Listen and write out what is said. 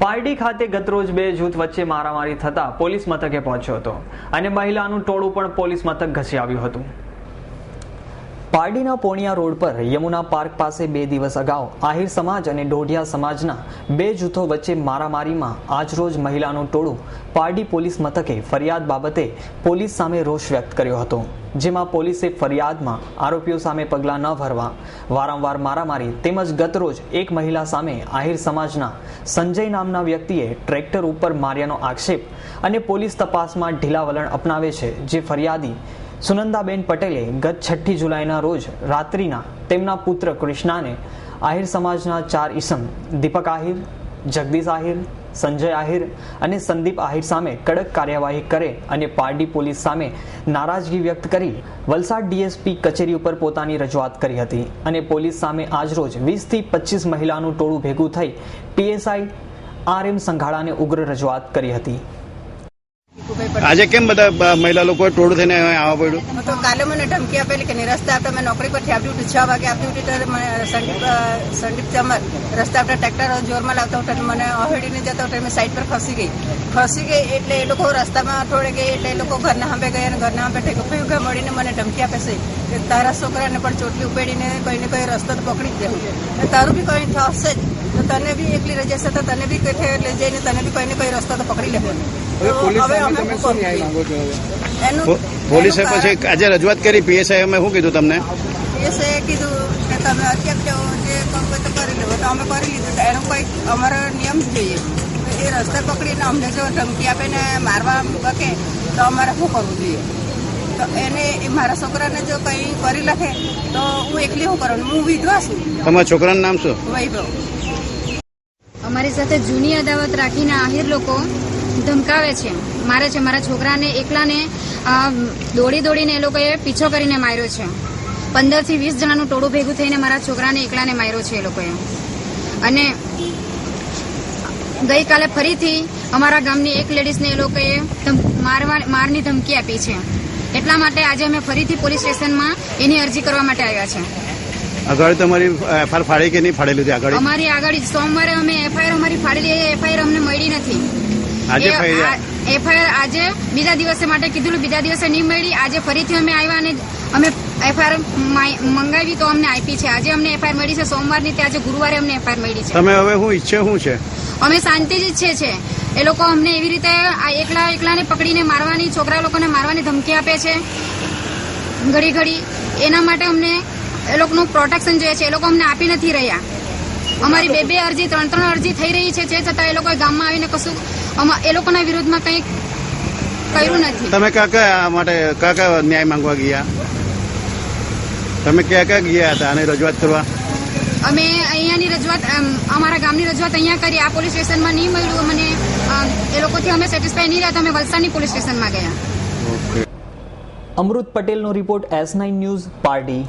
પારડી ખાતે ગતરોજ બે જૂથ વચ્ચે મારામારી થતા પોલીસ મથકે પહોંચ્યો હતો અને મહિલાનું ટોળું પણ પોલીસ મથક ઘસી આવ્યું હતું. પારડીના પોણિયા રોડ પર યમુના પાર્ક પાસે બે દિવસ અગાઉ આહિર સમાજ અને ડોઢિયા સમાજના બે જૂથો વચ્ચે મારામારીમાં આજરોજ મહિલાનું ટોળું પારડી પોલીસ મથકે ફરિયાદ બાબતે પોલીસ સામે રોષ વ્યક્ત કર્યો હતો. જેમાં પોલીસે ફરિયાદમાં આરોપીઓ સામે પગલાં ન ભરવા, વારંવાર મારામારી તેમજ ગતરોજ એક મહિલા સામે આહિર સમાજના સંજય નામના વ્યક્તિએ ટ્રેક્ટર ઉપર માર્યાનો આક્ષેપ અને પોલીસ તપાસમાં ઢીલા વલણ અપનાવે છે, જે ફરિયાદી સુનંદાબેન પટેલે ગત છઠ્ઠી જુલાઈના રોજ રાત્રિના તેમના પુત્ર કૃષ્ણાને આહિર સમાજના ચાર ઈસમ દીપક આહિર, જગદીશ આહિર સંજય આહિર અને સંદીપ આહિર સામે કડક કાર્યવાહી કરે અને પારડી પોલીસ સામે નારાજગી વ્યક્ત કરી વલસાડ ડીએસપી કચેરી ઉપર પોતાની રજૂઆત કરી હતી અને પોલીસ સામે આજરોજ વીસથી પચીસ મહિલાનું ટોળું ભેગું થઈ પીએસઆઈ આર એમ સંઘાળાને ઉગ્ર રજૂઆત કરી હતી. આજે કેમ બધા મહિલા લોકો ટોળું થઈને આવવા પડ્યું? તો કાલે મને ધમકી આપેલી કે રસ્તા આપતા મેં નોકરી પરથી આપી હતી છ વાગે હતી ત્યારે મને સંદીપ સંદીપ ચમર રસ્તા આપણે ટ્રેક્ટર જોરમાં લાવતા હતા મને અહેડીને જતા હતા મેં સાઈડ પર ફસી ગઈ. ફસી ગઈ એટલે એ લોકો રસ્તામાં થોડે ગઈ એટલે એ લોકો ઘરના સાંભે ગયા અને ઘરના સાંભે ઠેકો ભેગા મળીને મને ધમકી આપે છે. કે તારા છોકરાને પણ ચોટલી ઉપેડીને કોઈને કોઈ રસ્તો તો પકડી જ દેવું. અને તારું બી કંઈ થશે જ. તને બી એકલી રજા છે તો તને બી કઈ એટલે જઈને તને બી કોઈ ને કઈ રસ્તો તો પકડી લેવાનો પોલીસે પછી આજે રજૂઆત કરી પીએસઆઈ અમે શું કીધું તમને? પીએસઆઈ કીધું કે તમે અત્યારે જે હોય તો કરી લેવો. તો અમે કરી લીધું. તો એનો કોઈ અમારો નિયમ જોઈએ એ રસ્તે પકડીને અમને જો ધમકી આપે ને મારવા બકે તો અમારે શું કરવું જોઈએ? તો એને એ મારા છોકરાને જો કંઈ કરી લખે તો હું એકલી શું કરવાનું હું વિધવા છું. તમારા છોકરાનું નામ શું? વૈભવ. અમારી સાથે જૂની અદાવત રાખીને આહિર લોકો ધમકાવે છે. મારે છે, મારા છોકરાને એકલાને દોડી દોડીને એ લોકોએ પીછો કરીને માર્યો છે. પંદરથી વીસ જણાનું ટોળું ભેગું થઈને મારા છોકરાને એકલાને માર્યો છે એ લોકોએ. અને ગઈકાલે ફરીથી અમારા ગામની એક લેડીઝને એ લોકોએ મારવા, મારની ધમકી આપી છે. એટલા માટે આજે અમે ફરીથી પોલીસ સ્ટેશનમાં એની અરજી કરવા માટે આવ્યા છે. આગળ તમારી એફઆઈઆર ફાડી કે નહીં ફાડેલું છે આગળ અમારી આગળ સોમવારે અમે એફઆઈઆર અમારી ફાડેલી એ એફઆઈઆર અમને મળી નથી. આજે એફઆઈઆર આજે બીજા દિવસે માટે કીધું બીજા દિવસે નહીં મળી. આજે ફરીથી અમે આવ્યા અને અમે એફઆઈઆર મંગાવી તો અમને આપી છે. આજે અમને એફઆઈઆર મળી છે સોમવારની તે આજે ગુરુવારે અમને એફઆઈઆર મળી છે. તમે હવે હું ઈચ્છે શું છે? અમે શાંતિ જ ઈચ્છે છે. એ લોકો અમને એવી રીતે આ એકલા એકલાને પકડીને મારવાની છોકરા લોકોને મારવાની ધમકી આપે છે. ઘડી ઘડી એના માટે અમને એ લોકોનું પ્રોટેક્શન જે છે એ લોકો અમને આપી નથી રહ્યા. અમારી બે બે અરજી ત્રણ ત્રણ અરજી થઈ રહી છે જે છતાં એ લોકોએ ગામમાં આવીને કશું એ લોકોના વિરોધમાં કંઈક કર્યું નથી. તમે કયા કયા માટે કયા કયા ન્યાય માંગવા ગયા? તમે ક્યાં ક્યાં ગયા હતા આને રજૂઆત કરવા? અમે અહીંયાની રજૂઆત અમ, અમારા ગામની રજૂઆત અહીંયા કરી આ પોલીસ સ્ટેશનમાં નહીં મળ્યું મને એ લોકોથી અમે સેટિસ્ફાઈ નહીં રહ્યા તો અમે વલસાડની પોલીસ સ્ટેશનમાં ગયા. અમૃત પટેલનો report S nine news Pardi.